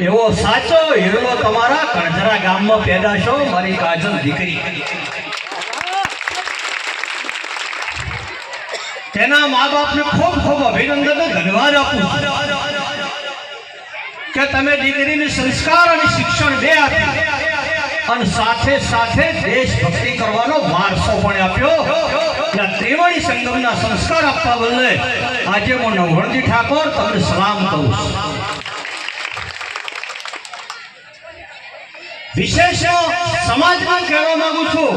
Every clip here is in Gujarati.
એવો સાચો હીરો તમારા કણજરા ગામમાં પેદા છો, મારી તેના મા બાપને ખૂબ ખૂબ અભિનંદન ધન્યવાદ આપું કે તમે દીકરીને સંસ્કાર અને શિક્ષણ બે આપ્યું. અને સાથે સાથે દેશભક્તિ કરવાનો વારસો પણ આપ્યો. ત્રિવેણી સંગમના સંસ્કાર આપવા બદલે આજે હું નવરણજી ઠાકોર તમને સલામ કહું વિશેષ સમાજમાં કહેવા માંગુ છું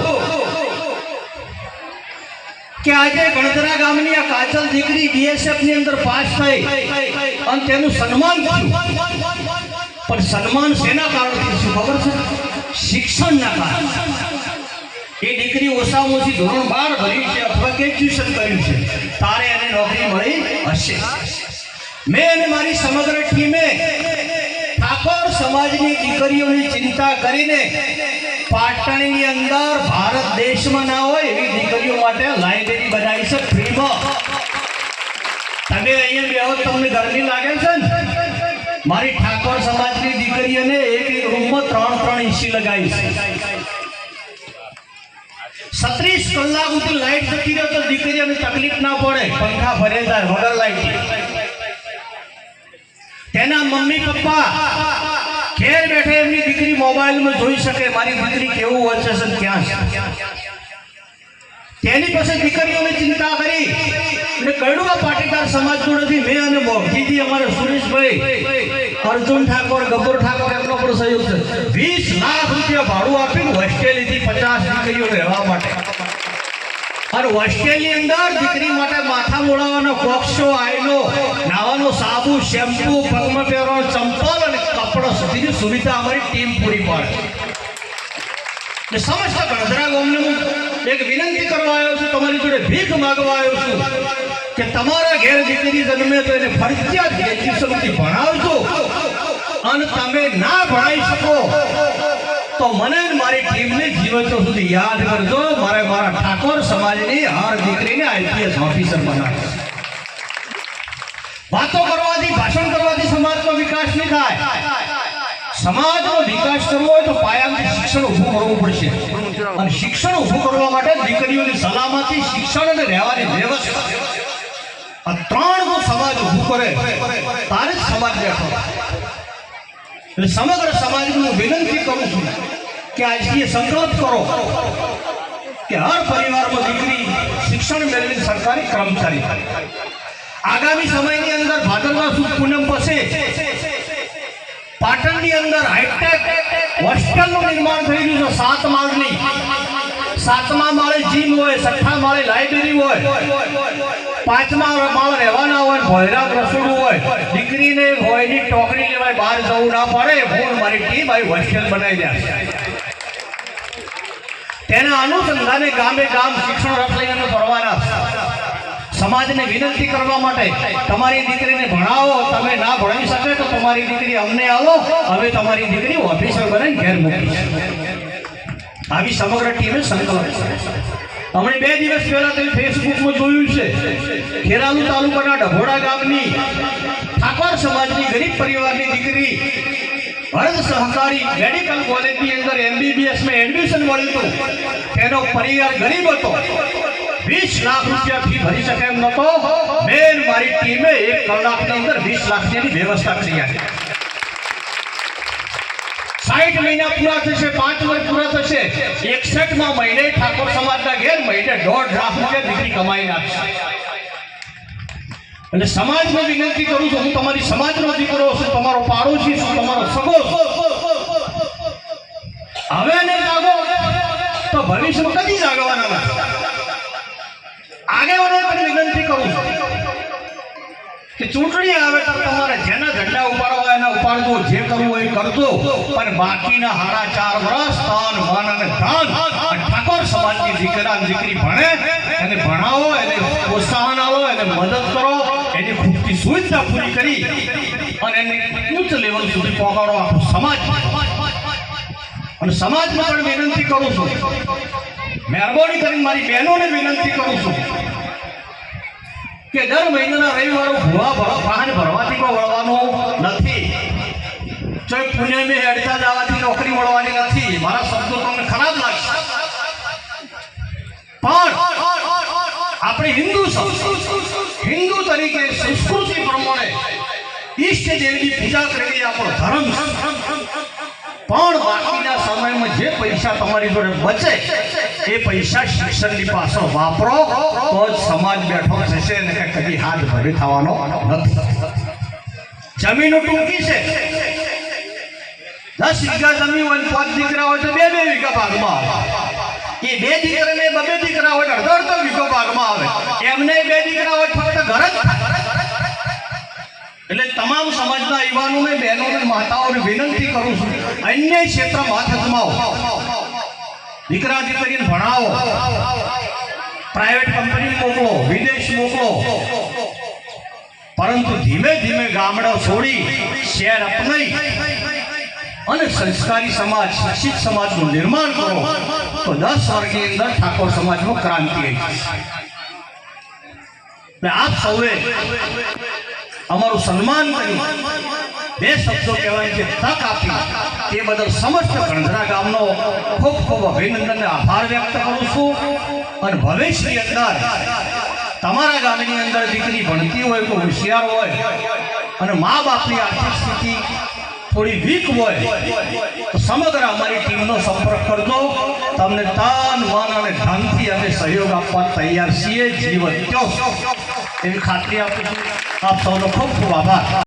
કે આજે ગણતરા ગામની આ કાચલ દીકરી બીએસએફની અંદર પાસ થઈ અને તેનું સન્માન પણ સન્માન શેના કારણથી શું ખબર છે? શિક્ષણના કારણે. એ દીકરી ઓછામાં ઓછી ધોરણ બાર ભર્યું છે અથવા ટ્યુશન કર્યું છે. તારે એને નોકરી મળી હશે. મેં અને મારી સમગ્ર ટીમે ઠાકોર સમાજની દીકરીઓની ચિંતા કરીને પાટણની અંદર ભારત દેશમાં ના હોય એવી દીકરીઓ માટે લાઇબ્રેરી બનાવી છે ફ્રીમાં. તમે અહીંયા બેહો, તમને ગરમી લાગે છે ને? મારી ઠાકોર સમાજની દીકરીઓને એક એક રૂમમાં ત્રણ ત્રણ એસી લગાવી છે. સત્રીસ કલાક સુધી લાઈટ જતી રહે તો દીકરીઓને તકલીફ ના પડે. પંખા ભરે જાય, વગર લાઈટ. તેના મમ્મી, પપ્પા ઘેર બેઠે એમની દીકરી મોબાઈલમાં જોઈ શકે, મારી દીકરી કેવું વચ્ચે છે ક્યાં ક્યાં તેની પાસે દીકરીઓની ચિંતા કરી અને કડવા પાટીદાર સમાજનું નથી મેં અને મોગજીજી અમારે સુરેશભાઈ, અર્જુન ઠાકોર, ગબ્બર ઠાકોર એમનો પણ સહયોગ છે. વીસ લાખ રૂપિયા ભાડું આપ્યું હોસ્ટેલીથી પચાસ દીકરીઓ રહેવા માટે. અને હોસ્ટેલની અંદર દીકરી માટે માથા મોડાવાનો કોક્ષો આયનો નાવાનો સાબુ, શેમ્પુ, પગમાં પહેરવાનો ચંપલ અને કપડો સુધીની સુવિધા અમારી ટીમ પૂરી પાડે. ને સમસ્ત ગણધરા ગામને હું એક વિનંતી કરવા આવ્યો છું, તમારી જોડે ભીખ માગવા આવ્યો છું કે તમારા ઘેર દીકરી જન્મે તો એને ફરજિયાત ગ્રેજ્યુએશનથી ભણાવજો. અને તમે ના ભણાવી શકો, તો મને મારી ટીમને જીવતો સુધી યાદ કરજો. મારે મારા ઠાકોર સમાજની હર દીકરીને આઈપીએસ ઓફિસર બનાવજો વાતો કરવાથી, ભાષણ કરવાથી સમાજનો વિકાસ નહીં થાય. સમાજનો વિકાસ કરવો હોય તો પાયાથી શિક્ષણ ઊભું કરવું પડશે. અને શિક્ષણ ઊભું કરવા માટે દીકરીઓની સલામતી, શિક્ષણ અને રહેવાની વ્યવસ્થા. આ ત્રણ સમાજ ઊભું કરે, તારે જ સમાજ બેઠો એટલે સમગ્ર સમાજને હું વિનંતી કરું છું કે આજથી સંકલ્પ કરો કે હર પરિવારમાં દીકરી શિક્ષણ મેળવી સરકારી કર્મચારી આગામી સમયની અંદર ભાદરવા સુદ પૂનમ પછી પાટણની અંદર હાઈટેક હોસ્ટેલનું નિર્માણ થઈ ગયું છે, સાત માળની. સાતમા માળે જીમ હોય, છઠ્ઠા માળે લાઇબ્રેરી હોય. પાંચમા માળ રહેવાના હોય ભોયરા રસોડું હોય. દીકરીને હોયની ટોકરી લેવાય, બહાર જવું ના પડે. હું મારી ટીમ આવી હોસ્ટેલ બનાવી દે તેના અનુસંધાને ગામે ગામ શિક્ષણ રથ લઈને ફરવાના સમાજને વિનંતી કરવા માટે તમારી દીકરીને ભણાવો, તમે ના ભણાવી શકે તો તમારી દીકરી અમને આવો, હવે તમારી દીકરી ઓફિસર બને ઘેર મૂકી આવી સમગ્ર ટીમે સંકલ્પ છે. હમણાં બે દિવસ પહેલા તમે ફેસબુકમાં જોયું છે, ખેરાલુ તાલુકાના ડભોડા ગામની ઠાકોર સમાજની ગરીબ પરિવારની દીકરી ભરત સહકારી મેડિકલ કોલેજની અંદર એમબીબીએસમાં એડમિશન મળ્યું હતું. તેનો પરિવાર ગરીબ હતો. વીસ લાખ રૂપિયા ફી ભરી શકે એમ નતો મેન મારી ટીમે એક કલાકની અંદર વીસ લાખની વ્યવસ્થા કરી આપી સાઠ મહિના પૂરા થશે, પાંચ વર્ષ પૂરા થશે. એકસઠમાં મહિને ઠાકોર સમાજના ઘેર મહિને દોઢ લાખ રૂપિયા દીકરી કમાઈ નાખશે એટલે સમાજમાં વિનંતી કરું છું, હું તમારી સમાજનો દીકરો છું, તમારો પાડોશી છું, તમારો સગો છું. હવે ને જાગો. તો ભવિષ્યમાં કદી જાગવાના નથી. આગેવાનો પણ વિનંતી કરું છું કે ચૂંટણી આવે તો તમારે જેના ઝંડા ઉપાડવા એના ઉપાડજો, જે કરવું હોય કરજો. પણ બાકીના હારા ચાર વર્ષ તન માન અને ધન સમાજની દીકરા દીકરી ભણે, એને ભણાવો, એને પ્રોત્સાહન આવો એને મદદ કરો, એની ખૂટતી સુવિધા પૂરી કરી અને એને ઉચ્ચ લેવલ સુધી પહોંચાડો અને સમાજમાં પણ વિનંતી કરું છું મહેરબાની કરીને મારી બહેનોને વિનંતી કરું છું કે દર મહિનાના રવિવારો ભૂવા ભર- વાહન ભરવાથી કોઈ વળવાનું નથી. ચોય મેં હેડતા જવાથી નોકરી મળવાની નથી. મારા શબ્દો તમને ખરાબ લાગશે. પણ આપણે હિન્દુ હિન્દુ તરીકે સંસ્કૃતિ પ્રમાણે ઈષ્ટ દેવની પૂજા કરવી આપણો ધર્મ પણ બાકીના સમયમાં જે પૈસા તમારી જોડે બચે એ પૈસા શિક્ષણની પાછળ વાપરો, તો જ સમાજ બેઠો થશે અને કદી હાથ ભરી થવાનો નથી. જમીનો ટૂંકી છે. દસ વીઘા જમીન હોય પાંચ દીકરા હોય તો બે બે વીઘા ભાગમાં આવે. એ બે દીકરાને બબે દીકરા હોય અડધો અડધો વીઘો ભાગમાં આવે. એમને બે દીકરા હોય ફક્ત ઘર જ એટલે તમામ સમાજના યુવાનોને, બહેનોને, માતાઓને વિનંતી કરું છું, અન્ય ક્ષેત્રમાં હાથ અજમાવો દીકરા દીકરીને ભણાવો. પ્રાઇવેટ કંપની મોકલો, વિદેશ મોકલો. પરંતુ ધીમે ધીમે ગામડા છોડી શહેર અપનાઈ અને સંસ્કારી સમાજ, શિક્ષિત સમાજનું નિર્માણ કરો, તો દસ વર્ષની અંદર ઠાકોર સમાજમાં ક્રાંતિ આવી આપ સૌએ અમારું સન્માન કર્યું બે શબ્દો કહેવાય છે, તક આપી. તે બદલ સમસ્ત ગણધરા ગામનો ખૂબ ખૂબ અભિનંદન આભાર વ્યક્ત કરું છું. અને ભવિષ્યની અંદર તમારા ગામની અંદર દીકરી ભણતી હોય, કોઈ હોશિયાર હોય, અને મા બાપની આર્થિક સ્થિતિ થોડી વીક હોય, તો સમગ્ર અમારી ટીમનો સંપર્ક કરજો. તમને તન મન અને ધનથી અમે સહયોગ આપવા તૈયાર છીએ. જીવન એવી ખાતરી આપું છું. આપ સૌનો ખૂબ ખૂબ આભાર.